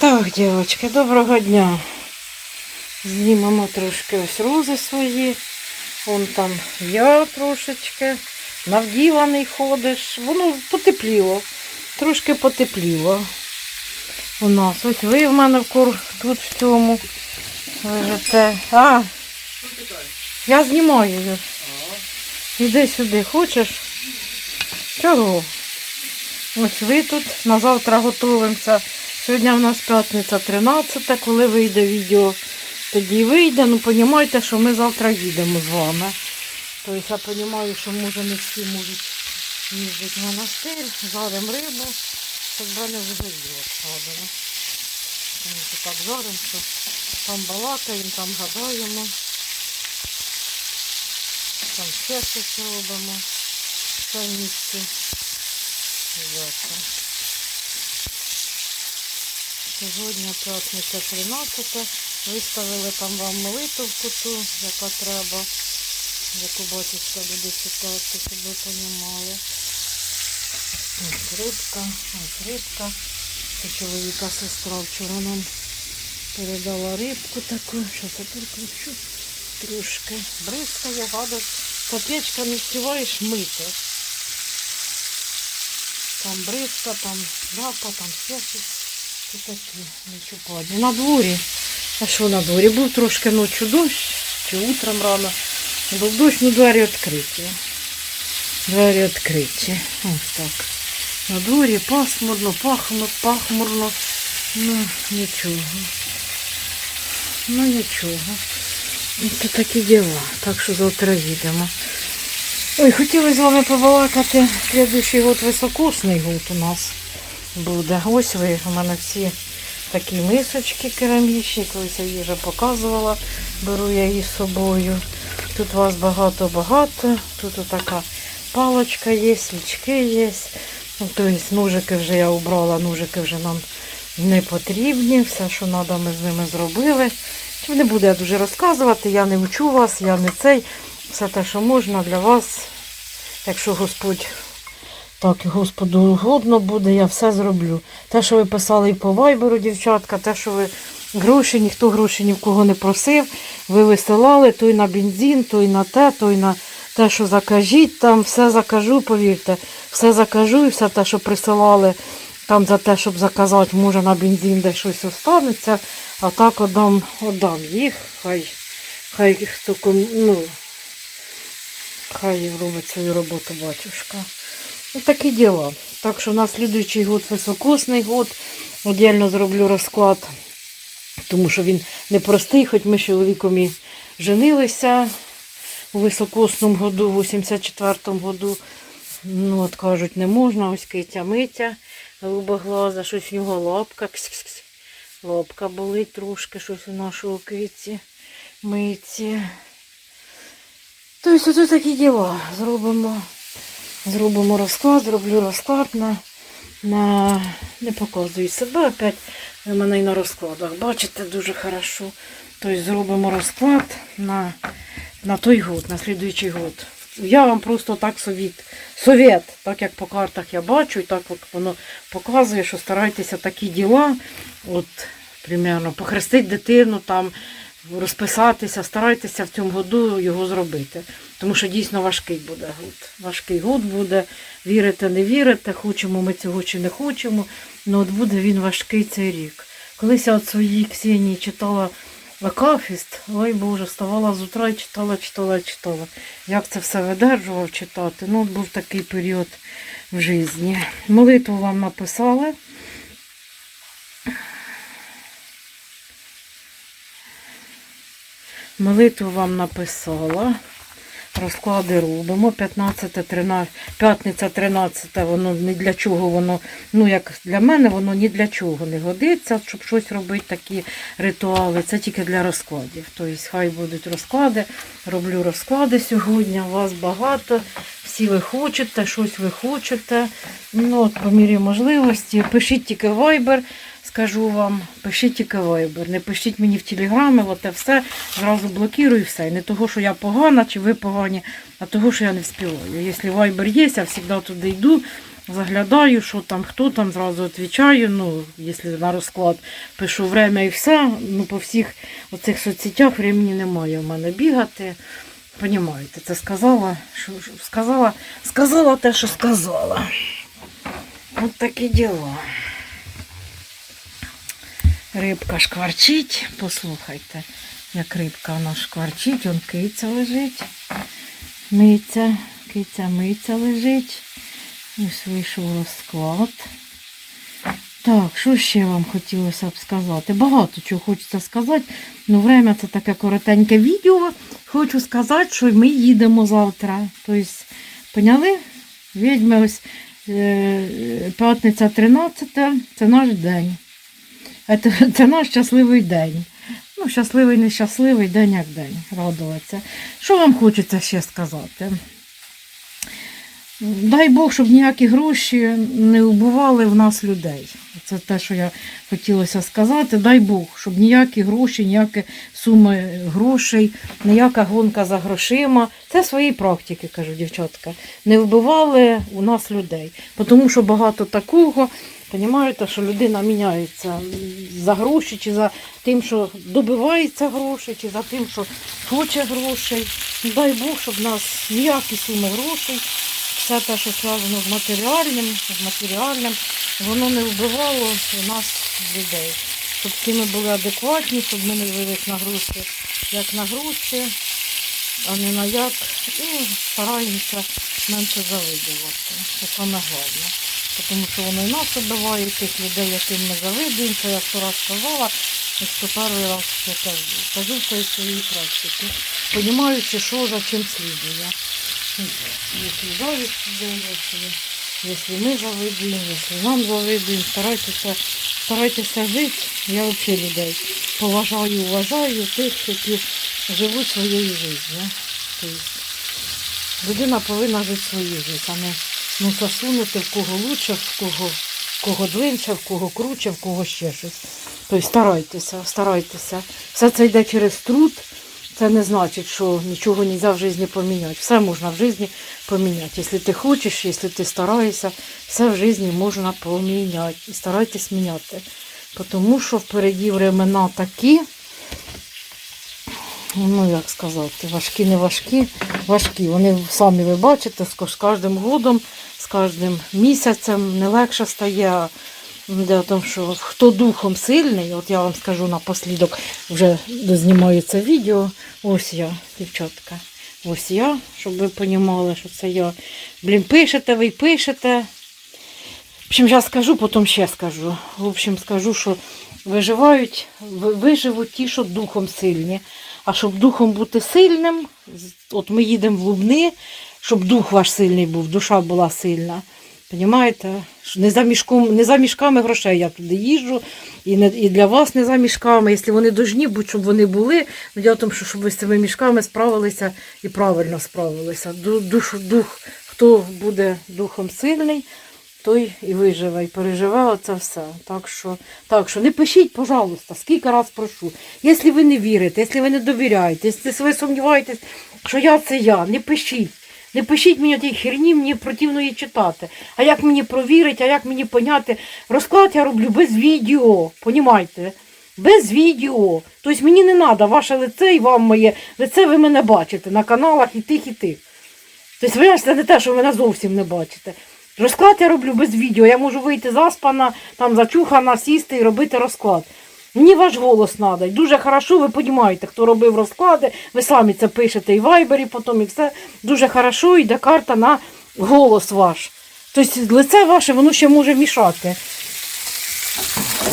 Так, дівчатки, доброго дня. Знімемо трошки ось рози свої. Вон там я трошечки. Навдіваний ходиш. Воно потепліло. Трошки потепліло. У нас. Ось ви в мене в кур тут в цьому лежите. А, я знімаю її. Іди сюди, хочеш? Чого? Ось ви тут на завтра готуємося. Сьогодні в нас п'ятниця 13, коли вийде відео, тоді вийде. Ну, розумієте, що ми завтра їдемо з вами. Тобто я розумію, що може не всі можуть їздити в монастир, жаримо рибу, щоб мене згоріло складено. Ми так жаримо, що там балакаємо, там гадаємо. Там ще щось робимо. Це в місці. Сьогодні п'ятниця 13. Виставили там вам молитву в куту, яка треба. Яку батюшка буде читати, щоб ви розуміли. Ось рибка, ось рибка. Це чоловіка сестра вчора нам передала рибку таку. Що це переключу трошки. Бризкає, гадать. Копечка не встигаєш мити. Там бризка, там ляпа, там все щось. Такі нечупадні. На дворі. А що на дворі? Був трошки ночі дощ, чи утром рано. Був дощ, ну двері відкриті. Двері відкриті. Ось так. На дворі пасмурно, пахмурно, пахмурно. Ну, нічого. Ну нічого. Це такі діла. Так що завтра їдемо. Ой, хотіли з вами побалакати. Слідуючий год високосний год у нас буде. Ось ви у мене всі такі мисочки керамічні, колись я вже показувала. Беру я її з собою. Тут вас багато-багато. Тут отака палочка є, свічки є. Тобто ножики вже я убрала, ножики вже нам не потрібні. Все, що треба, ми з ними зробили. Не буду я дуже розказувати, я не вчу вас, я не цей. Все те, що можна для вас. Якщо Господь так Господу угодно буде, я все зроблю. Те, що ви писали і по вайберу, дівчатка, те, що ви гроші, ніхто гроші ні в кого не просив. Ви висилали той на бензин, той на те, той на те, що закажіть, там все закажу, повірте, все закажу і все те, що присилали там за те, щоб заказати, може на бензин десь щось останеться, а так отдам, отдам їх, хай, хай хто ну, хай робить свою роботу батюшка. Такі діла. Так що на слідуючий год високосний год. Отдельно зроблю розклад, тому що він непростий, хоч ми з чоловіком і женилися у високосному году, в 84-му году. Ну, от кажуть, не можна, ось китя митя, голубоглаза, щось в нього лапка. Кс-кс-кс. Лапка болить трошки, щось у нашого киті миті. Тобто тут такі діла. Зробимо, зробимо розклад, зроблю розклад на, на не показую себе опять. Ви мене і на розкладах. Бачите, дуже хорошо. Тобто зробимо розклад на, на той год, на слідуючий год. Я вам просто так совіт, совет, так як по картах я бачу, і так воно показує, що старайтеся такі діла, от, примерно, похрестити дитину, там, розписатися, старайтеся в цьому году його зробити. Тому що дійсно важкий буде год. Важкий год буде, вірите, не вірите, хочемо ми цього чи не хочемо, але от буде він важкий цей рік. Колись я от своїй Ксенії читала Акафіст, ой Боже, ставала з утра і читала, читала, читала. Як це все видержував читати? Ну, от був такий період в житті. Молитву вам написали. Молитву вам написала. Розклади робимо. 15, 13, п'ятниця 13, воно ні для чого воно, ну як для мене, воно ні для чого не годиться, щоб щось робити, такі ритуали. Це тільки для розкладів. Тобто хай будуть розклади. Роблю розклади сьогодні. Вас багато. Всі ви хочете, щось ви хочете. Ну, от, по мірі можливості. Пишіть тільки Viber, скажу вам, пишіть тільки Viber. Не пишіть мені в телеграмі, от все зразу блокірую і все. І Не того, що я погана чи ви погані, а того, що я не вспіваю. Якщо Viber є, я завжди туди йду. заглядаю, що там, хто там, зразу відповідаю. Ну, якщо на розклад пишу время і все. Ну, по всіх оцих соцсетях времени немає в мене бігати. Понімаєте, це сказала, що сказала, сказала те, що сказала. От такі діла. Рибка шкварчить, послухайте, як рибка вона шкварчить, он киця лежить, миться, киця миться лежить. Ось вийшов розклад. Так, що ще вам хотілося б сказати? Багато чого хочеться сказати. Ну, время це таке коротеньке відео. Хочу сказати, що ми їдемо завтра. Тобто, поняли? Відьми ось е, п'ятниця 13 це наш день. Це, це наш щасливий день. Ну, щасливий, нещасливий день як день. Радуватися. Що вам хочеться ще сказати? Дай Бог, щоб ніякі гроші не вбивали в нас людей. Це те, що я хотілося сказати. Дай Бог, щоб ніякі гроші, ніякі суми грошей, ніяка гонка за грошима. Це свої практики, кажу дівчатка. Не вбивали у нас людей. Тому що багато такого. Понімаєте, що людина міняється за гроші, чи за тим, що добивається грошей, чи за тим, що хоче грошей. Дай Бог, щоб в нас ніякі суми грошей, все те, що зв'язано з матеріальним, з матеріальним, воно не вбивало у нас людей. Щоб всі ми були адекватні, щоб ми не дивились на гроші, як на гроші, а не на як. І стараємося менше завидувати. Це саме. Тому що воно і нас і тих людей, яким ми завидуємо, це я сто раз сказала, і сто перший раз це кажу. Кажу це із своєї практики, понімаючи, що за чим слідує. Якщо зависть іде, якщо, якщо ми завидуємо, якщо нам завидуємо, старайтеся, старайтеся жити. Я взагалі людей поважаю, уважаю тих, які живуть своєю життю. Тобто людина повинна жити свою життя, а не ну, засунути в кого лучше, в кого, в кого длинше, в кого круче, в кого ще щось. Тобто старайтеся, старайтеся. Все це йде через труд. Це не значить, що нічого не можна в житті поміняти. Все можна в житті поміняти. Якщо ти хочеш, якщо ти стараєшся, все в житті можна поміняти. І старайтесь міняти. Тому що впереді времена такі, ну як сказати, важкі, не важкі, важкі. Вони самі ви бачите, з кожним годом, з кожним місяцем не легше стає. Де тому, що хто духом сильний, от я вам скажу напослідок, вже дознімаю це відео. Ось я, дівчатка. Ось я, щоб ви розуміли, що це я. Блін, пишете, ви пишете. В общем, я скажу, потім ще скажу. В общем, скажу, що виживають, виживуть ті, що духом сильні. А щоб духом бути сильним, от ми їдемо в Лубни, щоб дух ваш сильний був, душа була сильна. Понімаєте? Не за, мішком, не за мішками грошей я туди їжджу, і, не, і для вас не за мішками. Якщо вони должні будь, щоб вони були, ну я в тому, що щоб ви з цими мішками справилися і правильно справилися. Ду- Душ, дух, хто буде духом сильний, той і виживе, і переживе оце все. Так що, так що не пишіть, пожалуйста, скільки раз прошу. Якщо ви не вірите, якщо ви не довіряєте, якщо ви сумніваєтесь, що я це я, не пишіть. Не пишіть мені тій херні, мені противно її читати. А як мені провірити, а як мені поняти? Розклад я роблю без відео, понімаєте? Без відео. Тобто мені не треба ваше лице і вам моє лице, ви мене бачите на каналах і тих, і тих. Тобто ви це не те, що ви мене зовсім не бачите. Розклад я роблю без відео. Я можу вийти заспана, там зачухана, сісти і робити розклад. Мені ваш голос. І дуже хорошо, ви розумієте, хто робив розклади, ви самі це пишете і в вайбері, потім і все. Дуже хорошо йде карта на голос ваш. Тобто лице ваше, воно ще може мішати.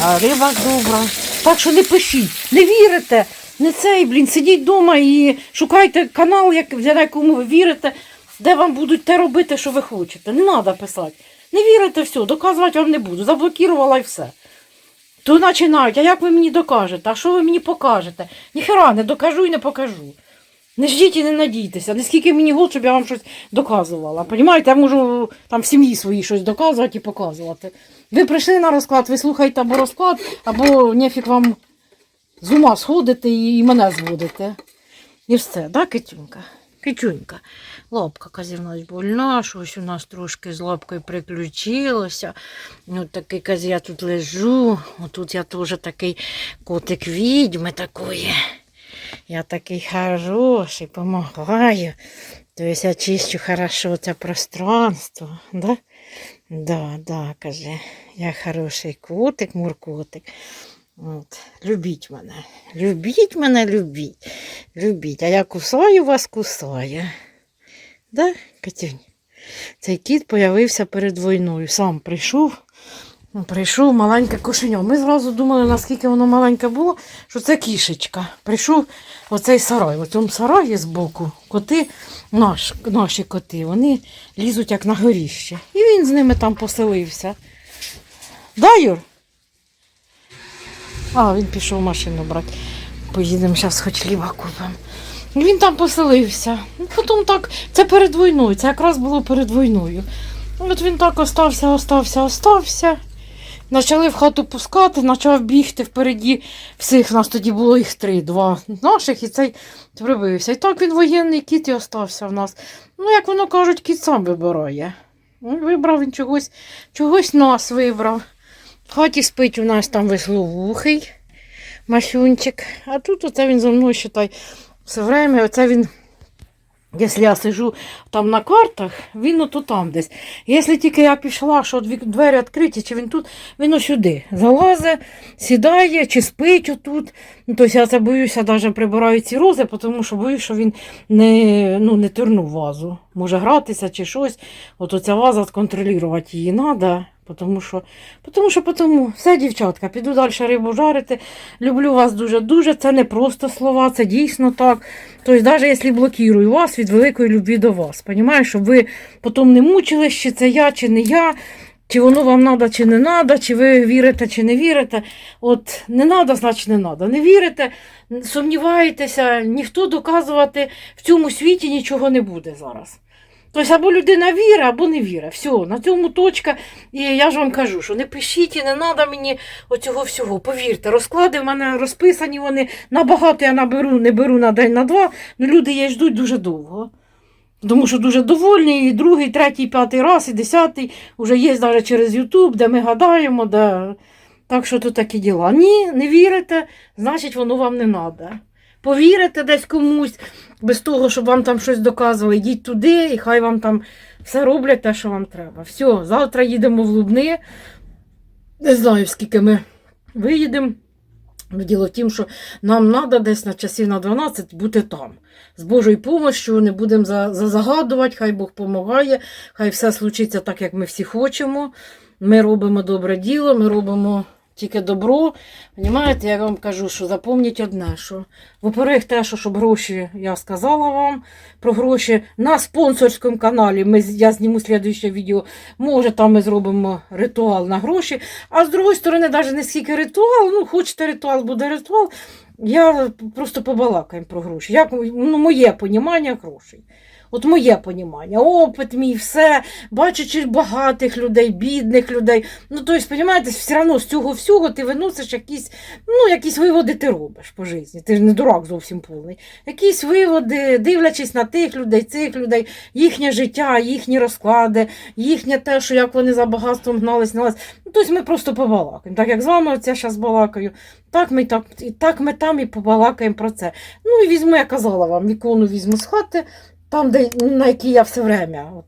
А риба добра. Так що не пишіть, не вірите. Не цей, блін, сидіть вдома і шукайте канал, як, якому ви вірите, де вам будуть те робити, що ви хочете. Не треба писати. Не вірите, все, доказувати вам не буду. Заблокувала і все. То починають, а як ви мені докажете? А що ви мені покажете? Ніхера не докажу і не покажу. Не ждіть і не надійтеся, не скільки мені год, щоб я вам щось доказувала. Понімаєте, я можу там в сім'ї своїй щось доказувати і показувати. Ви прийшли на розклад, ви слухаєте або розклад, або нефік вам з ума сходити і мене зводите. І все, так, Китюнька? Кичунька. Лапка казівна больна, щось у нас трошки з лапкою приключилося. От такий каз, я тут лежу. Отут я теж такий котик відьми такої. Я такий хороший, помагаю. Тобто я чищу хорошо це пространство. Да? Да, да, каже. Я хороший котик, муркотик. От. Любіть мене. Любіть мене, любіть. Любіть. А я кусаю вас, кусаю. Да, Катюнь? Цей кіт появився перед війною. Сам прийшов. Ну, Прийшов маленьке кошеня. Ми зразу думали, наскільки воно маленьке було, що це кішечка. Прийшов оцей сарай. У цьому сараї збоку коти, наш, наші коти, вони лізуть як на горіще. І він з ними там поселився. Да, Юр? А, він пішов машину брати. Поїдемо зараз хоч хліба купимо. І Він там поселився. Ну, Потім так, це перед війною, це якраз було перед війною. От він так остався, остався, остався. Почали в хату пускати, почав бігти впереді всіх. У нас тоді було їх три, два наших, і цей прибився. І так він воєнний кіт і остався в нас. Ну, як воно кажуть, кіт сам вибирає. Ну, Вибрав він чогось, чогось нас вибрав. В хаті спить у нас там весловухий масюнчик. А тут оце він за мною считай, все время, оце він. Якщо я сижу там на картах, він ото там десь. Якщо тільки я пішла, що двері відкриті, чи він тут, він сюди залазить, сідає, чи спить отут. Ну, тобто я це боюся, навіть прибираю ці рози, тому що боюсь, що він не, ну, не турнув вазу. Може гратися чи щось. От оця ваза контролювати її треба. Тому що, тому що, тому. Все, дівчатка, піду далі рибу жарити. Люблю вас дуже-дуже. Це не просто слова, це дійсно так. Тобто, навіть якщо блокую вас від великої любві до вас. Понімаєш, щоб ви потім не мучились, чи це я, чи не я, чи воно вам треба, чи не треба, чи ви вірите, чи не вірите. От не треба, значить не треба. Не вірите, сумніваєтеся, ніхто доказувати в цьому світі нічого не буде зараз. Тобто або людина віра, або не віра. Все, на цьому точка. І я ж вам кажу, що не пишіть і не треба мені оцього всього. Повірте, розклади в мене розписані вони. Набагато я наберу, не беру на день, на два. Ну люди її ждуть дуже довго. Тому що дуже довольні, і другий, третій, п'ятий раз, і десятий вже є навіть через Ютуб, де ми гадаємо, де... так що то такі діла. Ні, не вірите, значить воно вам не треба. Повірите десь комусь, без того, щоб вам там щось доказували, йдіть туди, і хай вам там все роблять те, що вам треба. Все, завтра їдемо в Лубни. Не знаю, скільки ми виїдемо. Діло в тім, що нам треба десь на часів на 12 бути там. З Божою допомогою не будемо за, за- загадувати, хай Бог допомагає, хай все случиться так, як ми всі хочемо. Ми робимо добре діло, ми робимо тільки добро. Понімаєте, я вам кажу, що запам'ятіть одне, що во-первых, те, що щоб гроші, я сказала вам про гроші на спонсорському каналі. Ми, я зніму слідуюче відео. Може, там ми зробимо ритуал на гроші. А з другої сторони, навіть не скільки ритуал, ну, хочете ритуал, буде ритуал. Я просто побалакаємо про гроші. Як ну, моє понімання грошей. От моє понімання, опит мій, все, бачачи багатих людей, бідних людей. Ну, тобто, розумієте, все одно з цього всього ти виносиш якісь, ну, якісь виводи ти робиш по житті. Ти ж не дурак зовсім повний. Якісь виводи, дивлячись на тих людей, цих людей, їхнє життя, їхні розклади, їхнє те, що як вони за багатством гнались, гнались. Ну, тобто ми просто побалакаємо. Так як з вами оце зараз балакаю, так ми, так, і так ми там і побалакаємо про це. Ну і візьму, я казала вам, ікону візьму з хати, там, де, на якій я все время. От,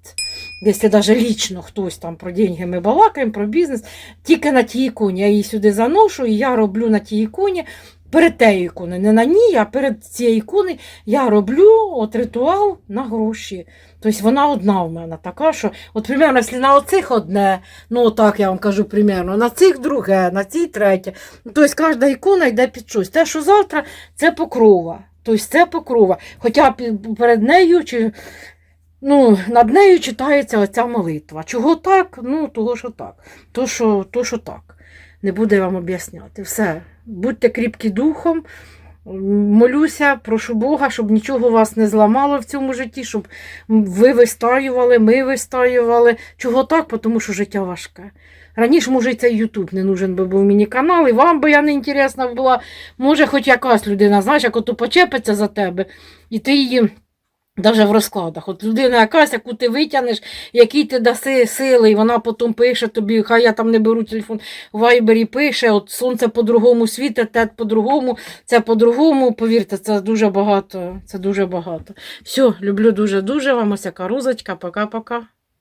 Якщо навіть лічно хтось там про деньги ми балакаємо, про бізнес, тільки на тій іконі. Я її сюди заношу, і я роблю на тій іконі. Перед тею іконою, не на ній, а перед цією іконою я роблю от ритуал на гроші. Тобто вона одна в мене така, що, от, примерно, на оцих одне, ну так я вам кажу примерно, на цих друге, на цій третє. Ну, Тобто кожна ікона йде під щось. Те, що завтра, це покрова. Тобто це покрова. Хоча перед нею чи ну, над нею читається оця молитва. Чого так? Ну, того, що так. То, що, то, що так. Не буду вам об'ясняти. Все. Будьте кріпкі духом. Молюся, прошу Бога, щоб нічого вас не зламало в цьому житті, щоб ви вистоювали, ми вистаювали. Чого так? Тому що життя важке. Раніше, може, і цей Ютуб не нужен би був мені канал, і вам би я не інтересна була. Може, хоч якась людина, знаєш, як ото почепиться за тебе, і ти її Навіть в розкладах. От людина якась, яку ти витягнеш, якій ти даси сили, і вона потім пише тобі, хай я там не беру телефон, в вайбері пише, от сонце по-другому світить, тет по-другому, це по-другому. Повірте, це дуже багато. Це дуже багато. Все, люблю дуже-дуже вам ось розочка. Пока-пока.